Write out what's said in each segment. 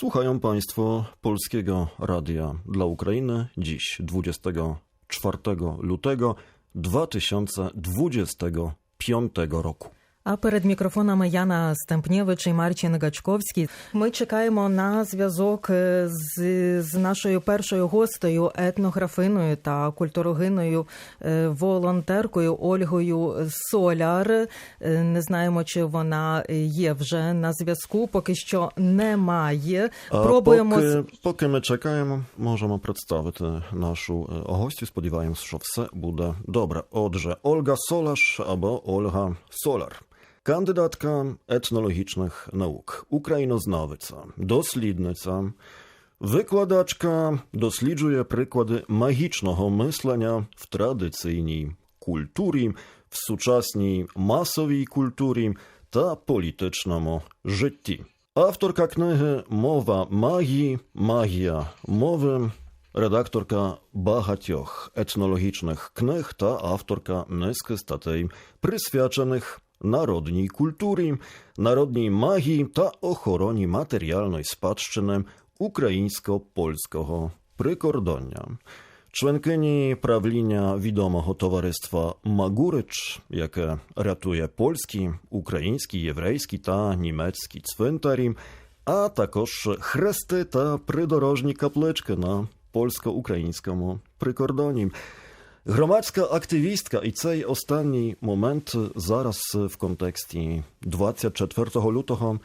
Słuchają Państwo Polskiego Radia dla Ukrainy dziś 24 lutego 2025 roku. А перед мікрофонами Яна Стемпнєвич і Марчин Гачковський. Ми чекаємо на зв'язок е, з, з нашою першою гостею, етнографиною та культурогиною е, волонтеркою Ольгою Соляр. Е, Не знаємо, чи вона є вже на зв'язку. Поки що немає. Пробуємо поки, поки ми чекаємо, можемо представити нашу гостю. Сподіваємось, що все буде добре. Отже, Ольга Солаш або Ольга Соляр. Кандидатка етнологічних наук, українознавиця, дослідниця, викладачка досліджує приклади магічного мислення в традиційній культурі, в сучасній масовій культурі та політичному житті. Авторка книги Мова магії, магія мови, редакторка багатьох етнологічних книг та авторка низки статей, присвячених народній культурі, народній магії та охороні матеріальної спадщини українсько-польського прикордоння. Членкині правління відомого товариства Магурич, яке рятує польські, українські, єврейські та німецькі цвинтарі, а також хрести та придорожні каплички на польсько-українському прикордоні. Громадська активістка, і цей останній момент зараз в контексті 24 лютого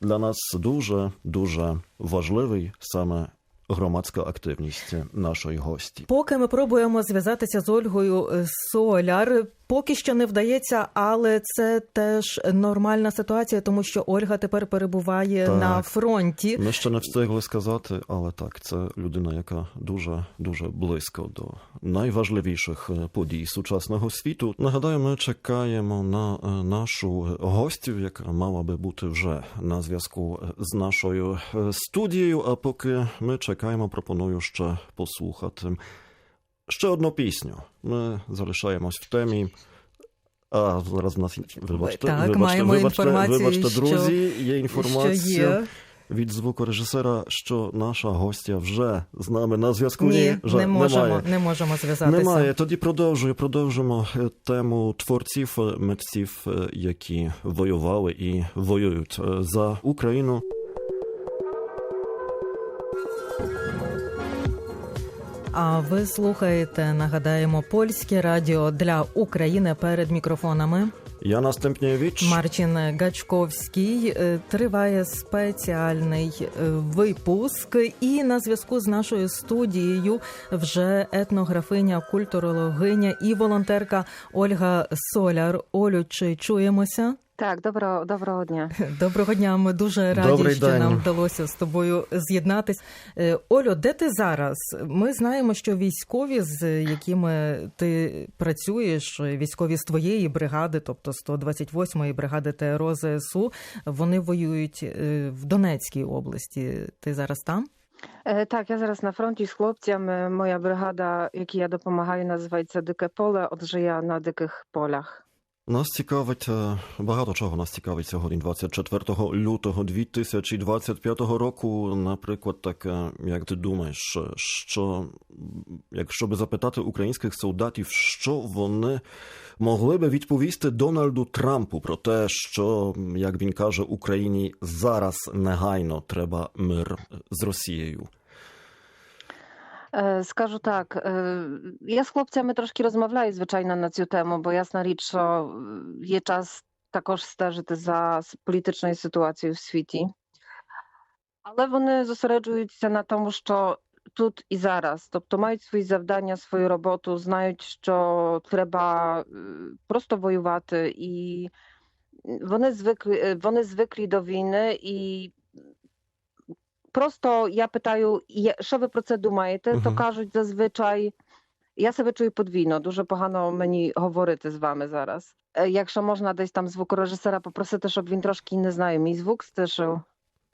для нас дуже дуже важливий саме громадська активність нашої гості. Поки ми пробуємо зв'язатися з Ольгою е, Соляр, поки що не вдається, але це теж нормальна ситуація, тому що Ольга тепер перебуває Так. на фронті. Ми ще не встигли сказати, але так, це людина, яка дуже дуже близько до найважливіших е, подій сучасного світу. Нагадаю, ми чекаємо на е, нашу гостю, яка мала би бути вже на зв'язку е, з нашою студією. А поки ми чекаємо, пропоную ще послухати ще одну пісню. Ми залишаємось в темі. А зараз в нас вибачте, Так, вибачте, маємо вибачте, вибачте, що- друзі. Є Що інформація є? від звукорежисера, що наша гостя вже з нами на зв'язку. Ні, вже не можемо, немає. не можемо зв'язатися. Немає. Тоді продовжую. Продовжимо е, тему творців, е, митців, е, які воювали і воюють за Україну. А ви слухаєте, нагадаємо, польське радіо для України перед мікрофонами. Яна Стемпнєвич. Марчин Гачковський Е, триває спеціальний е, випуск, і на зв'язку з нашою студією вже етнографиня, культурологиня і волонтерка Ольга Соляр. Олю, чи чуємося? Так, доброго, доброго дня. Доброго дня. Ми дуже раді, Добрий що день. нам вдалося з тобою з'єднатись. Е, Олю, де ти зараз? Ми знаємо, що військові, з якими ти працюєш, військові з твоєї бригади, тобто 128-ї бригади ТРО ЗСУ, вони воюють е, в Донецькій області. Ти зараз там? Е, Так, я зараз на фронті з хлопцями. Моя бригада, якій я допомагаю, називається Дике поле. Отже, я на диких полях. Нас цікавить е, багато чого нас цікавить сьогодні, 24 лютого 2025 року. Наприклад, таке, як ти думаєш, що якщо би запитати українських солдатів, що вони могли би відповісти Дональду Трампу про те, що як він каже Україні зараз негайно треба мир з Росією. Е, Скажу так, е, я з хлопцями трошки розмовляю, звичайно, на цю тему, бо ясна річ, що е, є час також стежити за с- політичною ситуацією в світі. Але вони зосереджуються на тому, що тут і зараз, тобто мають свої завдання, свою роботу, знають, що треба е, просто воювати, і вони звикли, е, вони звикли до війни і. Просто я питаю, що ви про це думаєте? То кажуть зазвичай. Я себе чую подвійно, дуже погано мені говорити з вами зараз. Е, Якщо можна десь там звукорежисера попросити, щоб він трошки не знаю, мій звук стишив.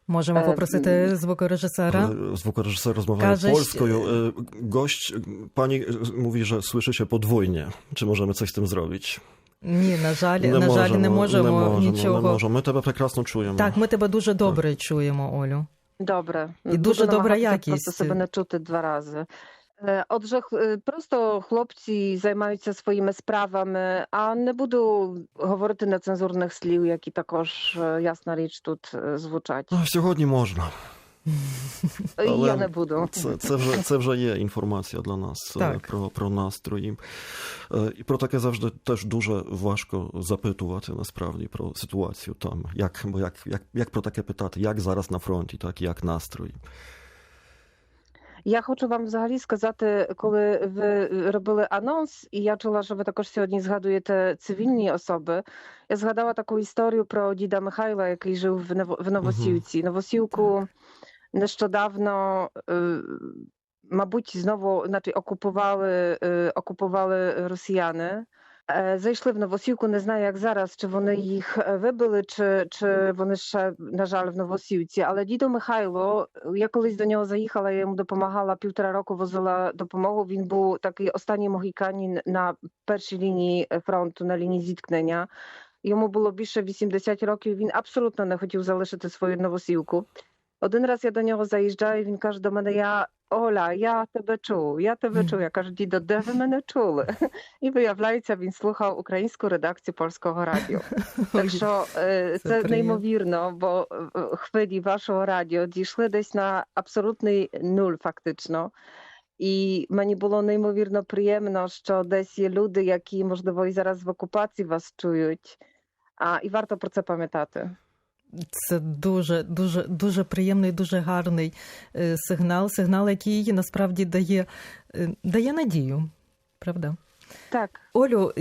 Можемо Е, попросити звукорежисера. E, Звукорежисер розмовляє Кажеш- polskою. E, Gość, pani mówi, że słyszy się podwójnie. Czy możemy coś z tym zrobić? Ні, на жаль, на жаль, не можемо не можемо, нічого. Не можемо. Ми тебе прекрасно чуємо. Так, ми тебе дуже добре чуємо, Олю. Добре. І дуже добра якість. Просто себе не чути два рази. Е, Отже, е, просто хлопці займаються своїми справами, а не буду говорити нецензурних слів, які також, е, ясна річ, тут звучать. Ну, Сьогодні можна. Але Я не буду. Це, це, вже, це вже є інформація для нас е, Так. про, про настрої. Е, І про таке завжди теж дуже важко запитувати насправді про ситуацію там. Як, як, як, як про таке питати, як зараз на фронті, так як настрої. Я хочу вам взагалі сказати, коли ви робили анонс, і я чула, що ви також сьогодні згадуєте цивільні особи. Я згадала таку історію про діда Михайла, який жив в Ново- в Новосілці. Новосілку нещодавно, е, мабуть, знову значить, окупували, е, окупували росіяни. Е, Зайшли в Новосілку, не знаю, як зараз, чи вони їх вибили, чи, чи вони ще, на жаль, в Новосілці. Але дідо Михайло, я колись до нього заїхала, я йому допомагала півтора року, возила допомогу. Він був такий останній могіканін на першій лінії фронту, на лінії зіткнення. Йому було більше 80 років. Він абсолютно не хотів залишити свою новосілку. Один раз я до нього заїжджаю, він каже до мене: Я Оля, я тебе чув, я тебе чув. Я кажу, дідо, де ви мене чули? І виявляється, він слухав українську редакцію польського радіо. Так що е, Це це неймовірно, бо е, хвилі вашого радіо дійшли десь на абсолютний нуль, фактично. І мені було неймовірно приємно, що десь є люди, які, можливо, і зараз в окупації вас чують. А, і варто про це пам'ятати. Це дуже, дуже, дуже приємний, дуже гарний е, сигнал. Сигнал, який насправді дає, е, дає надію. Правда? Так. Олю,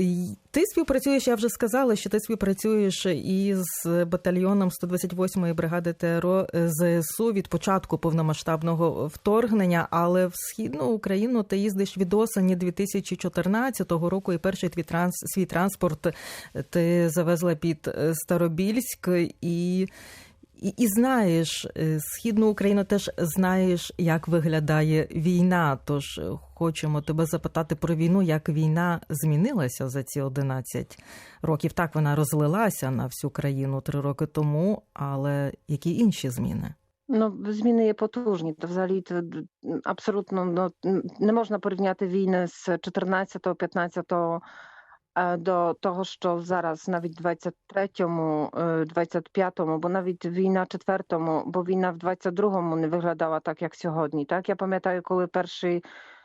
ти співпрацюєш, я вже сказала, що ти співпрацюєш із батальйоном 128-ї бригади ТРО ЗСУ від початку повномасштабного вторгнення, але в східну Україну ти їздиш від осені 2014 року, і перший твій транс, свій транспорт ти завезла під е, Старобільськ і. І, і знаєш, е, східну Україну теж знаєш, як виглядає війна. Тож е, хочемо тебе запитати про війну, як війна змінилася за ці 11 років. Так вона розлилася на всю країну три роки тому, але які інші зміни? Ну, зміни є потужні. То взагалі то абсолютно не можна порівняти війни з 14-го, 15-го е, до того, що зараз навіть в 23-му, е, 25-му, бо навіть війна 4-му, бо війна в 22-му не виглядала так, як сьогодні. Так я пам'ятаю, коли перший,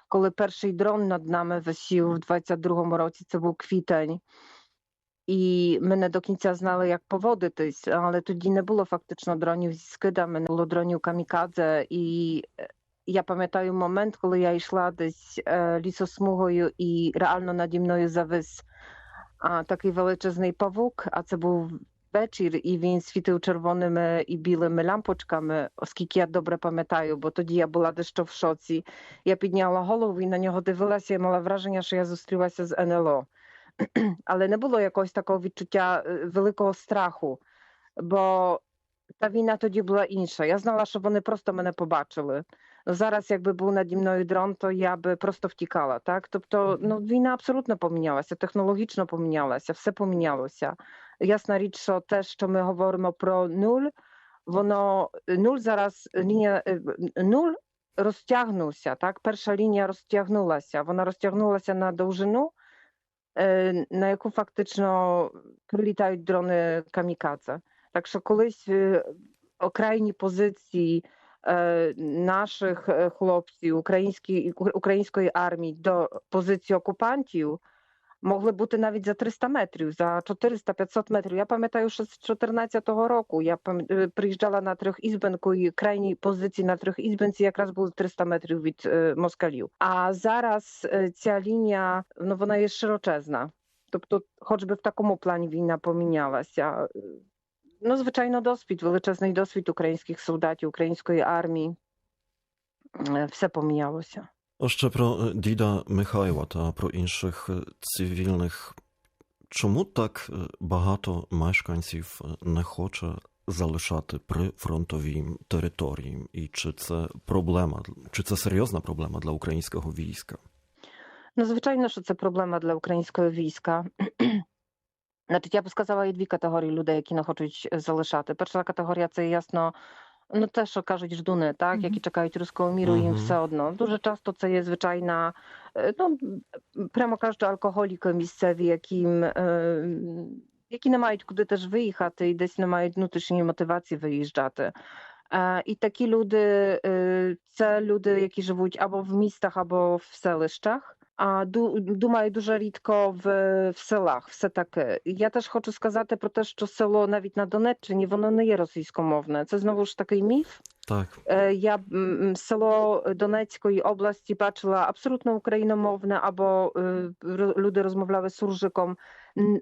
коли перший дрон над нами висів в 22-му році, це був квітень. І ми не до кінця знали, як поводитись, але тоді не було фактично дронів зі скидами, не було дронів камікадзе. І е, я пам'ятаю момент, коли я йшла десь е, лісосмугою, і реально наді мною завис а, такий величезний павук, а це був вечір, і він світив червоними і білими лампочками, оскільки я добре пам'ятаю, бо тоді я була дещо в шоці. Я підняла голову і на нього дивилася, і мала враження, що я зустрілася з НЛО. Але не було якогось такого відчуття е, великого страху, бо та війна тоді була інша. Я знала, що вони просто мене побачили. Зараз, якби був наді мною дрон, то я би просто втікала. Так? Тобто, ну, війна абсолютно помінялася, технологічно помінялася, все помінялося. Ясна річ, що те, що ми говоримо про нуль, воно нуль зараз лінія е, нуль розтягнувся. Так, перша лінія розтягнулася. Вона розтягнулася на довжину, е, на яку фактично прилітають дрони камікадзе. Так що колись е, окраїні позиції наших е, хлопців української армії до позиції окупантів могли бути навіть за 300 метрів, за 400-500 метрів. Я пам'ятаю, що з 2014 року я е, приїжджала на трьохізбенку і крайні позиції на трьохізбенці якраз були 300 метрів від е, москалів. А зараз е, ця лінія ну вона є широчезна. Тобто, хоч би в такому плані війна помінялася. Ну, звичайно, досвід, величезний досвід українських солдатів, української армії. Все помінялося. А ще про діда Михайла та про інших цивільних. Чому так багато мешканців не хоче залишати при фронтовій території? І чи це проблема, чи це серйозна проблема для українського війська? Ну, звичайно, що це проблема для українського війська. Значить, я б сказала, є дві категорії людей, які не хочуть залишати. Перша категорія це ясно ну теж кажуть ждуни, так, Мгм. які чекають руського міру, їм Мгм. все одно. Дуже часто це є звичайна, е, ну прямо кажучи, алкоголіки місцеві, яким, е, які не мають куди теж виїхати і десь не мають внутрішньої мотивації виїжджати. Е, І такі люди е, це люди, які живуть або в містах, або в селищах. А ду- думаю, дуже рідко в, в селах все таке. Я теж хочу сказати про те, що село навіть на Донеччині воно не є російськомовне. Це знову ж такий міф. Так. Е, Я село Донецької області бачила абсолютно україномовне, або е, люди розмовляли суржиком.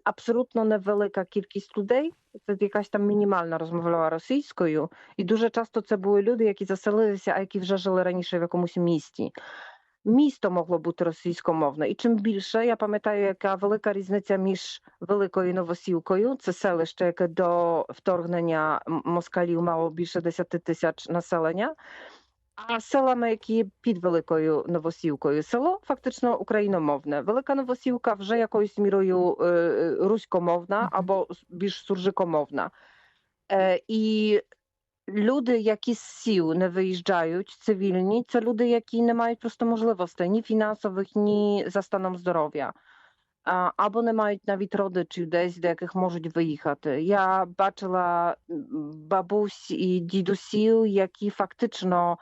Абсолютно невелика кількість людей. Це якась там мінімальна розмовляла російською, і дуже часто це були люди, які заселилися, а які вже жили раніше в якомусь місті. Місто могло бути російськомовне, і чим більше я пам'ятаю, яка велика різниця між великою новосілкою, це селище, яке до вторгнення москалів мало більше 10 тисяч населення. А селами, які під великою новосілкою, село фактично україномовне. Велика новосілка вже якоюсь мірою е, е, руськомовна або більш суржикомовна. Е, і люди, які з сіл не виїжджають, цивільні, це люди, які не мають просто можливостей ні фінансових, ні за станом здоров'я. Або не мають навіть родичів десь, до яких можуть виїхати. Я бачила бабусь і дідусів, які фактично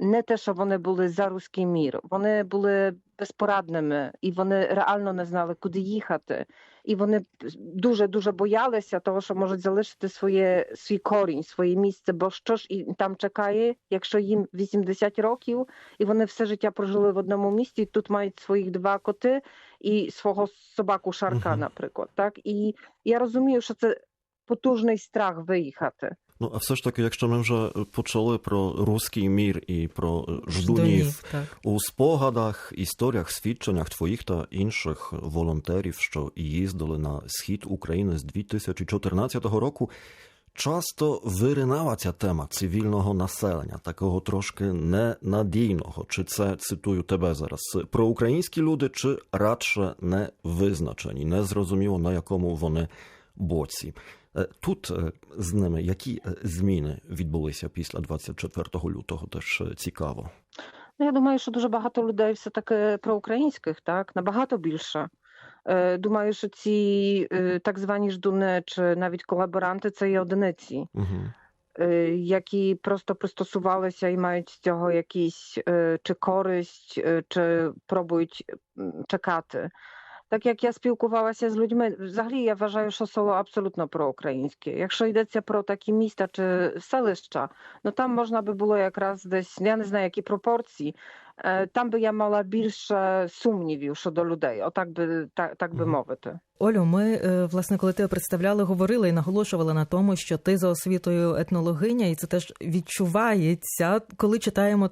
не те, що вони були за руський мір, вони були безпорадними і вони реально не знали, куди їхати. І вони дуже дуже боялися того, що можуть залишити своє свій корінь, своє місце. Бо що ж і там чекає, якщо їм 80 років, і вони все життя прожили в одному місті, і тут мають своїх два коти і свого собаку Шарка, наприклад. Так і я розумію, що це потужний страх виїхати. Ну, а все ж таки, якщо ми вже почали про руський мір і про ждунів Ждунів, у спогадах, історіях, свідченнях твоїх та інших волонтерів, що їздили на схід України з 2014 року, часто виринала ця тема цивільного населення, такого трошки ненадійного. Чи це цитую тебе зараз? Проукраїнські люди, чи радше не визначені, не зрозуміло на якому вони боці. Е, Тут е, з ними які е, зміни відбулися після 24 лютого, теж цікаво. Ну, я думаю, що дуже багато людей все-таки проукраїнських, так, набагато більше. Думаю, що ці так звані ждуни чи навіть колаборанти це є одиниці, Угу. які просто пристосувалися і мають з цього якісь чи користь, чи пробують м, чекати. Так як я спілкувалася з людьми, взагалі я вважаю, що село абсолютно проукраїнське. Якщо йдеться про такі міста чи селища, ну там можна би було якраз десь, я не знаю, які пропорції. е, Там би я мала більше сумнівів щодо людей, отак би так, так би Мгм. мовити. Олю, ми е, власне, коли тебе представляли, говорили і наголошували на тому, що ти за освітою етнологиня, і це теж відчувається, коли читаємо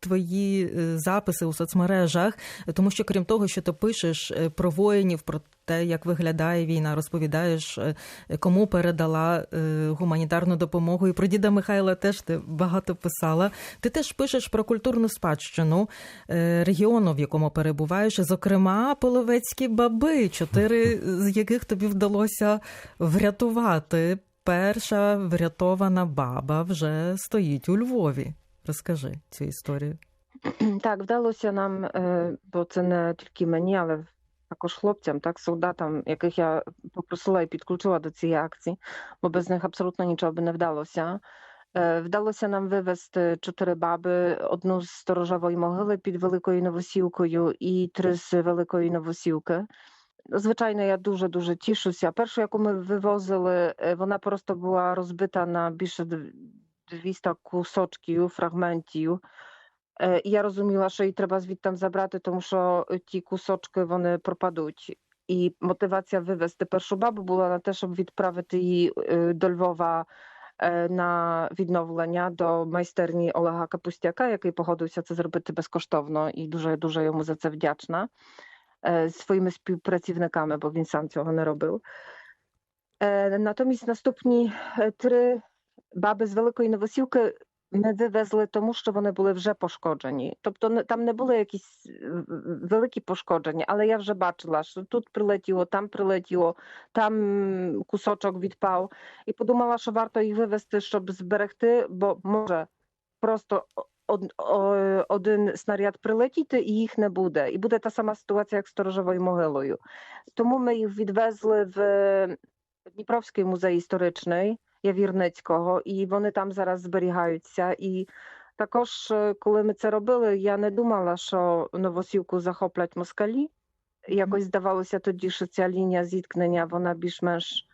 твої е, записи у соцмережах, тому що крім того, що ти пишеш е, про воїнів, про те, як виглядає війна, розповідаєш, кому передала гуманітарну допомогу. І про діда Михайла теж ти багато писала. Ти теж пишеш про культурну спадщину регіону, в якому перебуваєш, зокрема, половецькі баби, чотири з яких тобі вдалося врятувати. Перша врятована баба вже стоїть у Львові. Розкажи цю історію. Так, вдалося нам, е, бо це не тільки мені, але також хлопцям, так, солдатам, яких я попросила і підключила до цієї акції, бо без них абсолютно нічого би не вдалося. Е, Вдалося нам вивезти чотири баби: одну з сторожової могили під Великою Новосілкою і три з Великої Новосілки. Звичайно, я дуже дуже тішуся. Першу, яку ми вивозили, е, вона просто була розбита на більше дв- 200 кусочків, фрагментів. Е, І я розуміла, що її треба звідти забрати, тому що ті кусочки вони пропадуть. І мотивація вивезти першу бабу була на те, щоб відправити її е, до Львова на відновлення до майстерні Олега Капустяка, який погодився це зробити безкоштовно, і дуже дуже йому за це вдячна своїми співпрацівниками, бо він сам цього не робив. Натомість наступні три баби з Великої Новосілки ми вивезли тому, що вони були вже пошкоджені. Тобто там не були якісь великі пошкодження, але я вже бачила, що тут прилетіло, там прилетіло, там кусочок відпав. І подумала, що варто їх вивезти, щоб зберегти, бо може просто од- о- один снаряд прилетіти і їх не буде. І буде та сама ситуація, як з сторожовою могилою. Тому ми їх відвезли в Дніпровський музей історичний Явірницького, і вони там зараз зберігаються. І також, е, коли ми це робили, я не думала, що Новосілку захоплять москалі. Якось здавалося тоді, що ця лінія зіткнення вона більш-менш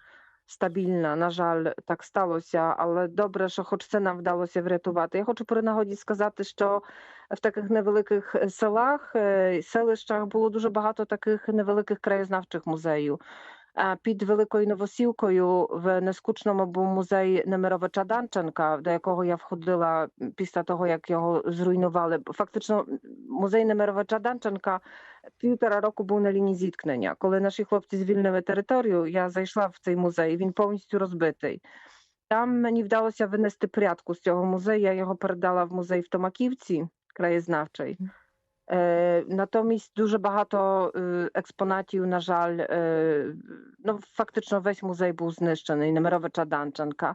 стабільна. На жаль, так сталося, але добре, що хоч це нам вдалося врятувати. Я хочу при нагоді сказати, що в таких невеликих е, селах, е, селищах було дуже багато таких невеликих краєзнавчих музеїв. Під Великою Новосілкою в Нескучному був музей Немировича Данченка, до якого я входила після того, як його зруйнували. Фактично, музей Немировича Данченка півтора року був на лінії зіткнення. Коли наші хлопці звільнили територію, я зайшла в цей музей. Він повністю розбитий. Там мені вдалося винести порядку з цього музею. Я його передала в музей в Томаківці, краєзнавчий. Е, Натомість дуже багато е, експонатів, на жаль, е, ну фактично весь музей був знищений, Немировича Данченка.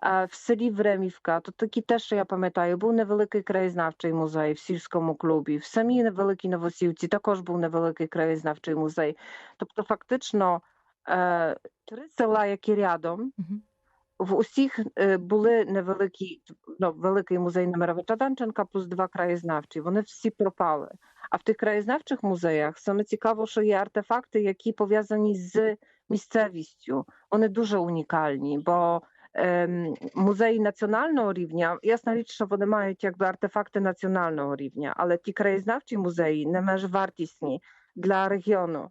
А в селі Времівка, то такі те, що я пам'ятаю, був невеликий краєзнавчий музей в сільському клубі. В самій невеликій Новосілці також був невеликий краєзнавчий музей. Тобто, фактично, е, три села, які рядом, Мгм. В усіх е, були невеликі, ну, великий музей Немировича Данченка плюс два краєзнавчі. Вони всі пропали. А в тих краєзнавчих музеях саме цікаво, що є артефакти, які пов'язані з місцевістю. Вони дуже унікальні, бо ем, музеї національного рівня, ясна річ, що вони мають якби артефакти національного рівня, але ті краєзнавчі музеї не менш вартісні для регіону.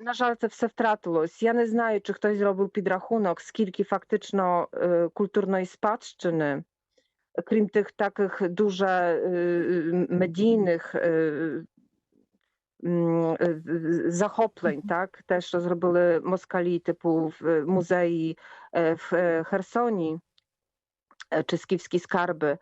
На жаль, це все втратилось. Я не знаю, чи хтось зробив підрахунок, скільки фактично е, культурної спадщини, крім тих таких дуже е, медійних е, м, е, захоплень, так, те, що зробили москалі, типу в музеї е, в е, Херсоні е, чи скіфські скарби.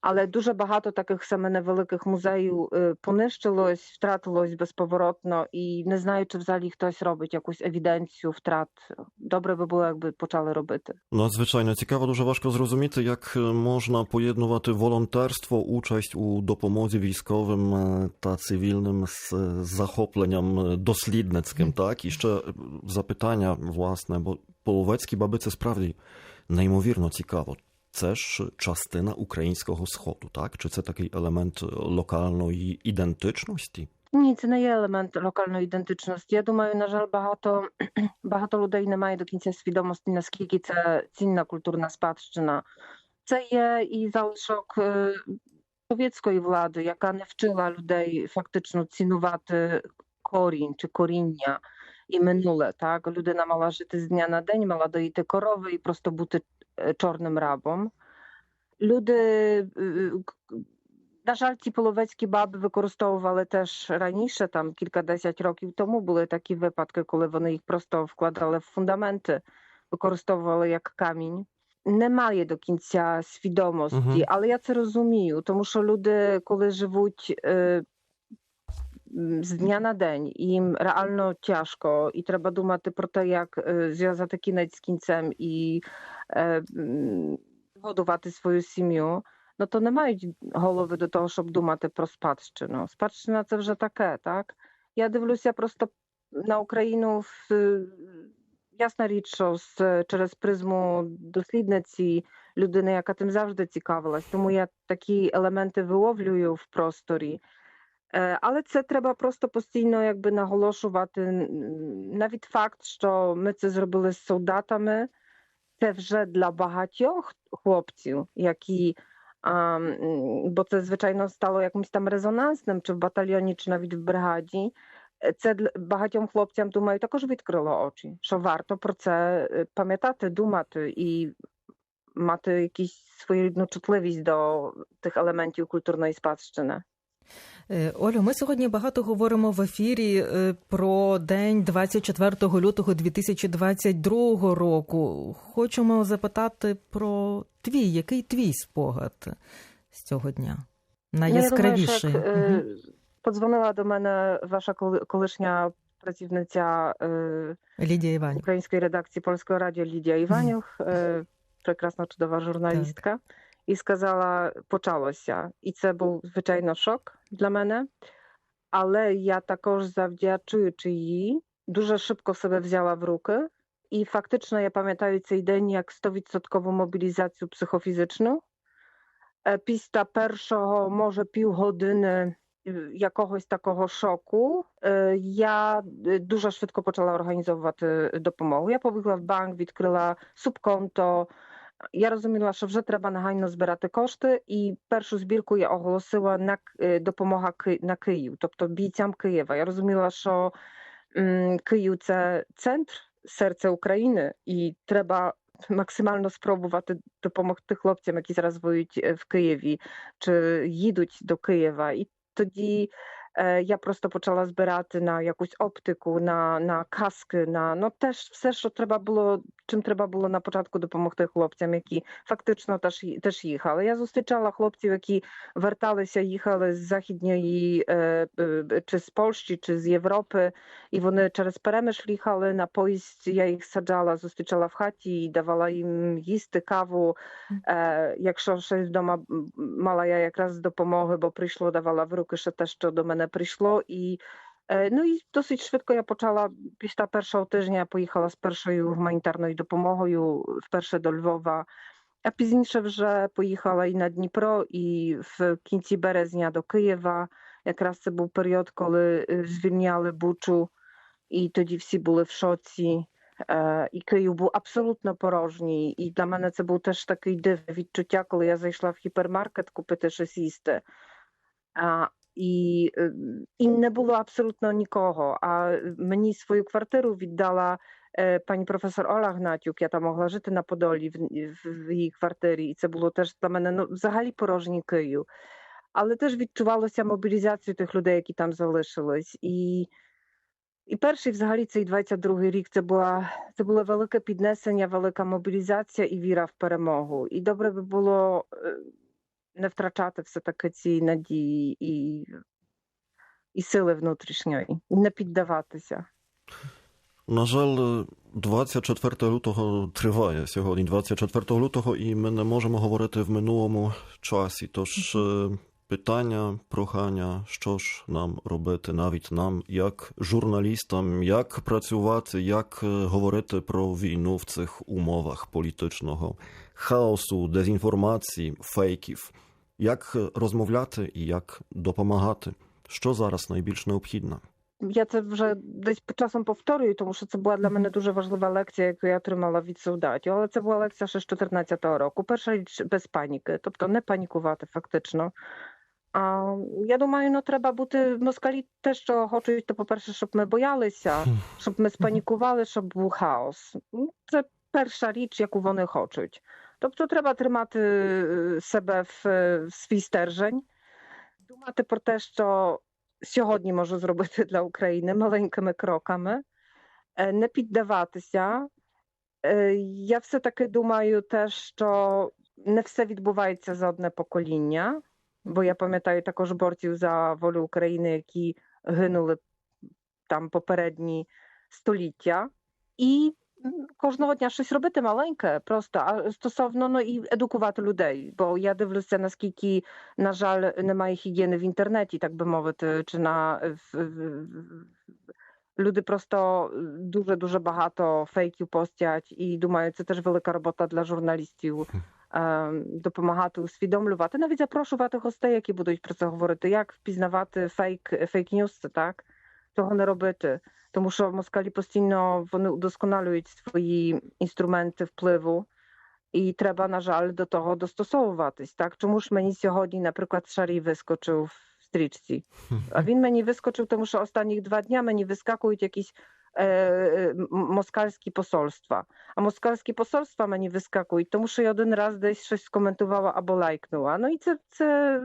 Але дуже багато таких саме невеликих музеїв е, понищилось, втратилось безповоротно, і не знаю, чи взагалі хтось робить якусь евіденцію втрат. Добре би було, якби почали робити. Надзвичайно цікаво, дуже важко зрозуміти, як е, можна поєднувати волонтерство, участь у допомозі військовим е, та цивільним з захопленням дослідницьким. Так, і ще запитання, власне, бо половецькі баби це справді неймовірно цікаво. Це ж частина українського сходу, так? Чи це такий елемент е, локальної ідентичності? Ні, це не є елемент локальної ідентичності. Я думаю, на жаль, багато, багато людей не має до кінця свідомості, наскільки це цінна культурна спадщина. Це є і залишок е, совєтської влади, яка не вчила людей фактично цінувати корінь чи коріння і минуле. Так, людина мала жити з дня на день, мала доїти корови і просто бути е, чорним рабом. Люди е, на жаль, ті половецькі баби використовували теж раніше, там кількадесят років тому були такі випадки, коли вони їх просто вкладали в фундаменти, використовували як камінь. Немає до кінця свідомості, Мгм. але я це розумію, тому що люди, коли живуть з дня на день, їм реально тяжко, і треба думати про те, як е, зв'язати кінець з кінцем і е, годувати свою сім'ю no to nie mają голови до того, щоб думати про спадщину. Спадщина це вже таке, так? Я дивлюся просто на Україну в ясна річ, що з, через призму дослідниці людини, яка тим завжди цікавилась, тому я такі елементи виловлюю в просторі. Е, Але це треба просто постійно якби наголошувати. Н- Навіть факт, що ми це зробили з солдатами, це вже для багатьох хлопців, які а, м, бо це звичайно стало якимось там резонансним, чи в батальйоні, чи навіть в бригаді. Е, Це для багатьом хлопцям, думаю, також відкрило очі, що варто про це е, пам'ятати, думати і мати якусь своєрідну чутливість до тих елементів культурної спадщини. Е, Олю, ми сьогодні багато говоримо в ефірі е, про день 24 лютого 2022 року. Хочемо запитати про твій, який твій спогад з цього дня? Найяскравіший. Ну, я думаю, як, е, подзвонила до мене ваша коли- колишня працівниця Лідія Іванів. української редакції Польського радіо Лідія Іванюх, е, прекрасна чудова журналістка, і сказала: почалося. І це був звичайно шок для мене. Але я також завдячуючи їй, дуже швидко себе взяла в руки. І фактично я пам'ятаю цей день як 100% мобілізацію психофізичну. Е, Після першого, може, півгодини е, якогось такого шоку, е, я е, дуже швидко почала організовувати допомогу. Я побігла в банк, відкрила субконто. Я розуміла, що вже треба негайно збирати кошти, і першу збірку я оголосила на е, допомога на Київ, тобто бійцям Києва. Я розуміла, що Київ це центр, серце України, і треба максимально спробувати допомогти хлопцям, які зараз воюють е, в Києві, чи їдуть до Києва. І тоді е, я просто почала збирати на якусь оптику, на, на каски, на ну теж все, що треба було, чим треба було на початку допомогти хлопцям, які фактично теж, теж їхали. Я зустрічала хлопців, які верталися, їхали з західньої е, е, чи з Польщі, чи з Європи, і вони через перемиш їхали на поїзд. Я їх саджала, зустрічала в хаті і давала їм їсти каву. Е, якщо щось вдома мала я якраз допомоги, бо прийшло, давала в руки ще те, що до мене прийшло. І ну і досить швидко я почала після першого тижня. Поїхала з першою гуманітарною допомогою вперше до Львова. А пізніше вже поїхала і на Дніпро, і в кінці березня до Києва. Якраз це був період, коли звільняли Бучу, і тоді всі були в шоці. І Київ був абсолютно порожній. І для мене це був теж такий дивне відчуття, коли я зайшла в гіпермаркет купити щось їсти. І, не було абсолютно нікого. А мені свою квартиру віддала е, пані професор Ола Гнатюк. Я там могла жити на Подолі в, в, в її квартирі. І це було теж для мене ну, взагалі порожній Київ. Але теж відчувалося мобілізацію тих людей, які там залишились. І, і перший, взагалі, цей 22-й рік це була це було велике піднесення, велика мобілізація і віра в перемогу. І добре би було е, не втрачати все-таки ці надії і, і сили внутрішньої, і не піддаватися. На жаль, 24 лютого триває сьогодні, 24 лютого, і ми не можемо говорити в минулому часі. Тож е, питання, прохання, що ж нам робити, навіть нам, як журналістам, як працювати, як е, говорити про війну в цих умовах політичного хаосу, дезінформації, фейків, як розмовляти і як допомагати, що зараз найбільш необхідно. Я це вже десь часом повторюю, тому що це була для мене дуже важлива лекція, яку я отримала від солдатів. Але це була лекція ще з 2014 року. Перша річ без паніки, тобто не панікувати фактично. А я думаю, ну треба бути москалі те, що хочуть, то по-перше, щоб ми боялися, щоб ми спанікували, щоб був хаос. Ну, Це перша річ, яку вони хочуть. Тобто треба тримати е, себе в, в свій стержень, думати про те, що сьогодні можу зробити для України маленькими кроками, е, не піддаватися. Е, Я все-таки думаю, те, що не все відбувається за одне покоління, бо я пам'ятаю також борців за волю України, які гинули там попередні століття. І кожного дня щось робити маленьке, просто а стосовно ну, і едукувати людей. Бо я дивлюся, наскільки, на жаль, немає гігієни в інтернеті, так би мовити, чи на в, в, люди просто дуже дуже багато фейків постять, і думаю, це теж велика робота для журналістів. е, Допомагати усвідомлювати, навіть запрошувати гостей, які будуть про це говорити, як впізнавати фейк фейк ньюс, так цього не робити тому що москалі постійно вони удосконалюють свої інструменти впливу, і треба, на жаль, до того достосовуватись. Так, чому ж мені сьогодні, наприклад, Шарій вискочив в стрічці? А він мені вискочив, тому що останніх два дня мені вискакують якісь е, е, м- москальські посольства. А москальські посольства мені вискакують, тому що я один раз десь щось скоментувала або лайкнула. Ну і це, це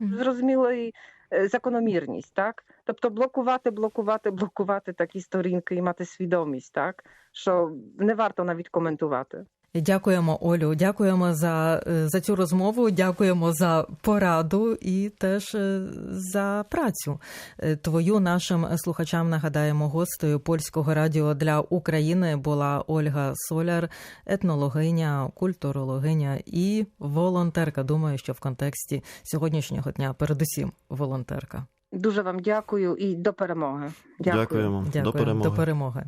Мгм. зрозумілий е, закономірність, так? Тобто блокувати, блокувати, блокувати такі сторінки і мати свідомість, так? Що не варто навіть коментувати. Дякуємо, Олю. Дякуємо за, е, за цю розмову. Дякуємо за пораду і теж е, за працю. Е, Твою нашим слухачам нагадаємо гостею польського радіо для України була Ольга Соляр, етнологиня, культурологиня і волонтерка. Думаю, що в контексті сьогоднішнього дня, передусім, волонтерка. Дуже вам дякую і до перемоги. Дякую. Дякуємо. Дякую. До перемоги. До перемоги.